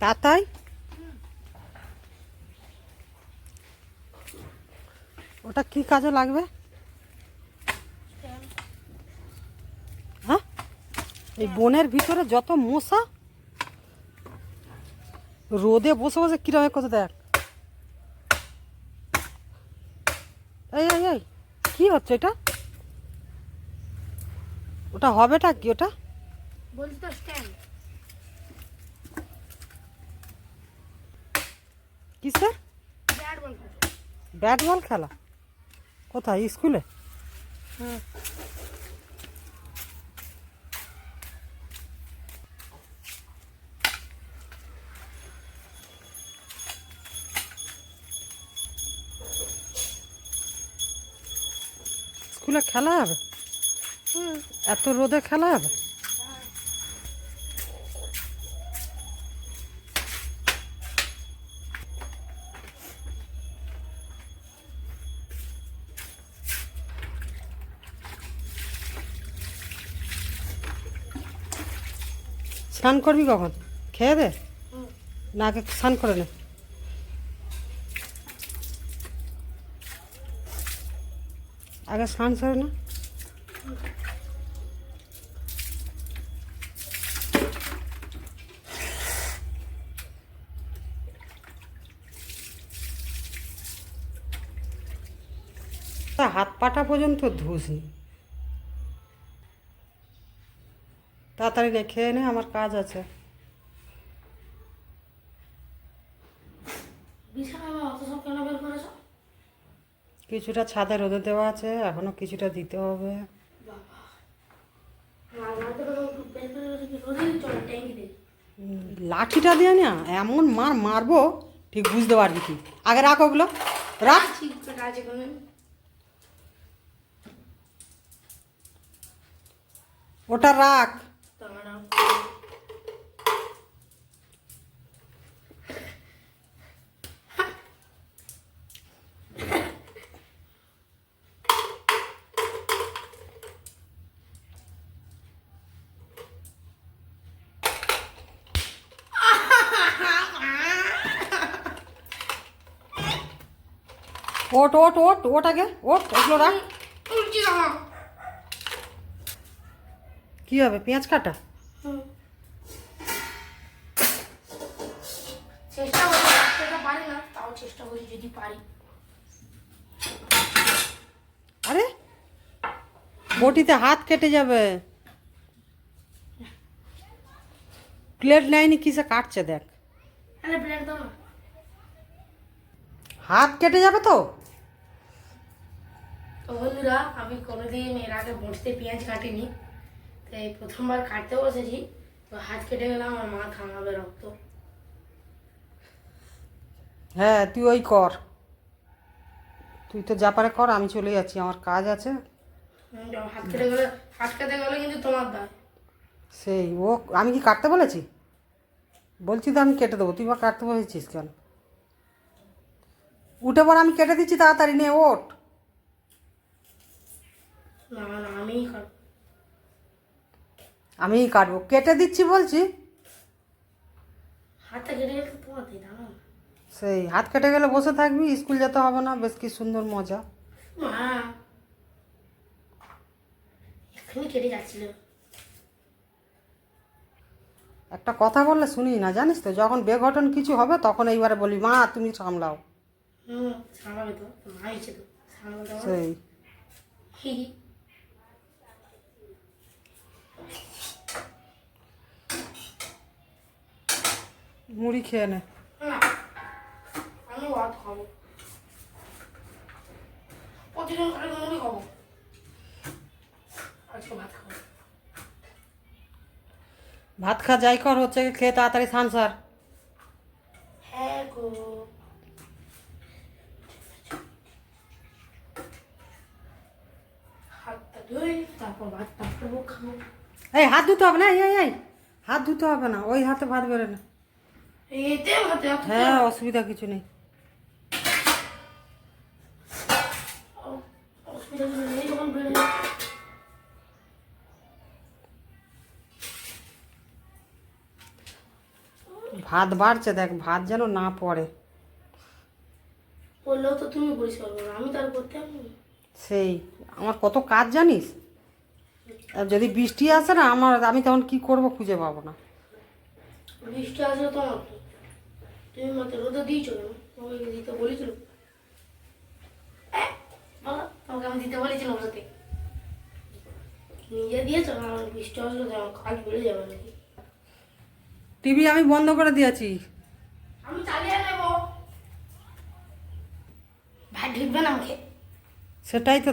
তা তাই ওটা কি কাজে লাগবে? হ্যাঁ? এই বনের ভিতরে যত মশা, রোদে বসে বসে কীরকম কথা দেখ। এই কি হচ্ছে এটা? ওটা হবেটা কি ওটা? বলছি তো কিসের ব্যাট বল খেলা। কোথায়? স্কুলে? হুম স্কুলে খেলা হবে? এত রোদে খেলা হবে? স্নান করবি কখন? খেয়ে দে। না আগে স্নান করে নে। আগে স্নান করে না। হাত পাটা পর্যন্ত ধুসনি। তাড়াতাড়ি নে খেয়ে নে আমার কাজ আছে। কিছুটা ছাদে রোদে দেওয়া আছে এখনও কিছুটা দিতে হবে। লাঠিটা দিয়ে না এমন মার মারবো ঠিক বুঝতে পারবি কি। আগে রাখ ওগুলো রাখ। ওটা রাখ তোমার ওট ওট ওট ওট আগে ওট ওগুলো রাখ। কি হবে পেঁয়াজ কাটা? চেষ্টা করি রাখতে পারি না তাও চেষ্টা করি যদি পারি। আরে বটিতে হাত কেটে যাবে। প্লেট নেয়নি কিসে কাটছে দেখ। আরে দাও না। হাত কেটে যাবে তো? তো বন্ধুরা আমি কোনোদিন এর আগে বড়িতে পেঁয়াজ কাটিনি তাই প্রথমবার কাটতে বসেছি। তো হাত কেটে গেলাম আমার মা থামাবে রক্ত। হ্যাঁ তুই ওই কর। তুই তো যা পারে কর আমি চলে যাচ্ছি আমার কাজ আছে। হাত কেটে গেলে হাত কেটে গেলে কিন্তু তোমার দায়। সেই ও আমি কি কাটতে বলেছি? বলছি তো আমি কেটে দেবো তুই বা কাটতে বলেছিস কেন? উঠে পর আমি কেটে দিচ্ছি তাড়াতাড়ি নে ওঠ। না না আমিই কাটবো আমিই কাটবো। কেটে দিচ্ছি বলছি। হাতটা কেটে গেলে সেই হাত কেটে গেলে বসে থাকবি স্কুল যেতে হবে না বেশ কি সুন্দর মজা। মা এক্ষুনি কেটে যাচ্ছিল। একটা কথা বললে শুনি না জানিস তো যখন বেঘটন কিছু হবে তখন এইবারে বলি মা তুমি সামলাও। হুম সামলাবে তো মা সেই। মুড়ি খেয়ে নে। আমি ভাত খাব। প্রতিদিন করে মুড়ি খাব। আজকে ভাত খাব। ভাত খা যাই কর হচ্ছে খেয়ে তাড়াতাড়ি সানসার হ্যাঁ গো। হাতটা ধুই তারপর ভাতটা খাব খাব। এই হাত ধুতে হবে না? এই হাত ধুতে হবে না ওই হাতে ভাত বেরো না। হ্যাঁ অসুবিধা কিছু নেই। ভাত বাড়ছে দেখ ভাত যেন না পড়ে। বললেও তো তুমি পরিষ্কার করো আমি তার করতে সেই আমার কত কাজ জানিস? আর যদি বৃষ্টি আসে না আমার আমি তখন কি করব খুঁজে পাবো না। বৃষ্টি আসলে তো তুমি মাত্র রোদে দিয়েছ কেন তোমাকে দিতে বলেছিল? বলো তোমাকে আমি দিতে বলেছিলাম ওটাতে নিজে দিয়েছ না? আমার বৃষ্টি আসলে আমার কাজ বেড়ে যাবে নাকি? টিভি আমি বন্ধ করে দিয়েছি। আমি চালিয়ে নেব। ভাই ঢুকবে না আমাকে। সেটাই তো